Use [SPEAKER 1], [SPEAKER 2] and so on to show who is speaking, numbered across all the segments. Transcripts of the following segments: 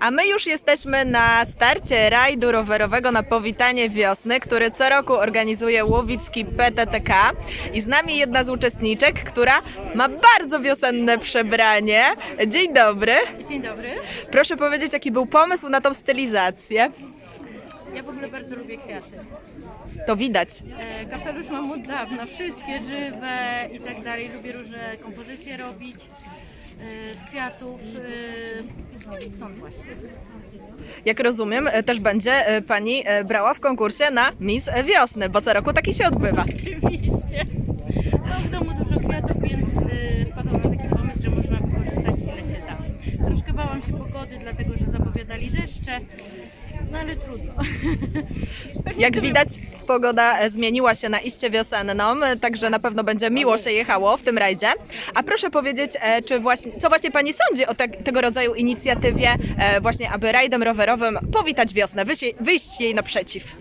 [SPEAKER 1] A my już jesteśmy na starcie rajdu rowerowego na powitanie wiosny, który co roku organizuje Łowicki PTTK. I z nami jedna z uczestniczek, która ma bardzo wiosenne przebranie. Dzień dobry.
[SPEAKER 2] Dzień dobry.
[SPEAKER 1] Proszę powiedzieć, jaki był pomysł na tą stylizację?
[SPEAKER 2] Ja w ogóle bardzo lubię kwiaty.
[SPEAKER 1] To widać.
[SPEAKER 2] E, kapelusz mam od dawna, wszystkie żywe i tak dalej. Lubię różne kompozycje robić e, z kwiatów. E, stąd właśnie.
[SPEAKER 1] Jak rozumiem, e, też będzie e, pani e, brała w konkursie na Miss Wiosny, bo co roku taki się odbywa.
[SPEAKER 2] Oczywiście. Mam w domu dużo kwiatów, więc wpadłam na taki pomysł, że można wykorzystać ile się da. Troszkę bałam się pogody, dlatego że zapowiadali deszcze. No ale trudno.
[SPEAKER 1] Jak widać, pogoda e, zmieniła się na iście wiosenną, e, także na pewno będzie miło się jechało w tym rajdzie. A proszę powiedzieć, e, czy właśnie, co właśnie Pani sądzi o te, tego rodzaju inicjatywie, właśnie aby rajdem rowerowym powitać wiosnę, wyjść, jej- wyjść jej naprzeciw?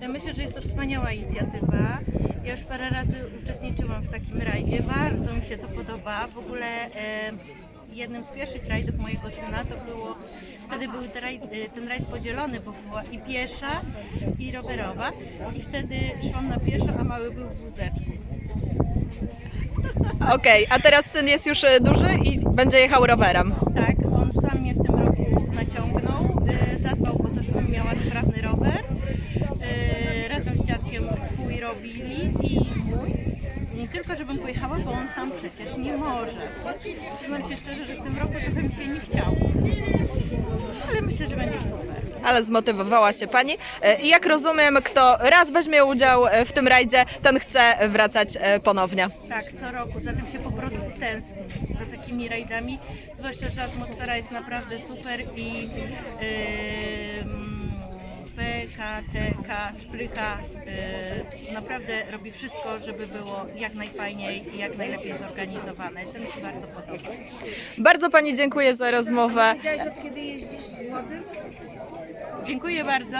[SPEAKER 2] Ja myślę, że jest to wspaniała inicjatywa. Ja już parę razy uczestniczyłam w takim rajdzie. Bardzo mi się to podoba. W ogóle e, jednym z pierwszych rajdów mojego syna to było, wtedy był ten rajd, e, ten rajd podzielony, bo była i piesza, i rowerowa. I wtedy szłam na pieszo, a mały był w wózeczku.
[SPEAKER 1] Okej, a teraz syn jest już e, duży i będzie jechał rowerem.
[SPEAKER 2] Tak, on sam mnie w tym roku naciągnął. E, zadbał o to, żebym miała sprawny rower. E, razem z dziadkiem swój robili i. Nie tylko, żebym pojechała, bo on sam przecież nie może. Przyznam się szczerze, że w tym roku trochę mi się nie chciało. Ale myślę, że będzie super.
[SPEAKER 1] Ale zmotywowała się Pani. E, I jak rozumiem, kto raz weźmie udział e, w tym rajdzie, ten chce wracać e, ponownie.
[SPEAKER 2] Tak, co roku. Zatem się po prostu tęsknię za takimi rajdami. Zwłaszcza, że atmosfera jest naprawdę super i yy, PKTK, Sprycha yy, naprawdę robi wszystko, żeby było jak najfajniej i jak najlepiej zorganizowane. To mi się bardzo podoba.
[SPEAKER 1] Bardzo Pani dziękuję za rozmowę.
[SPEAKER 2] Dziękuję bardzo.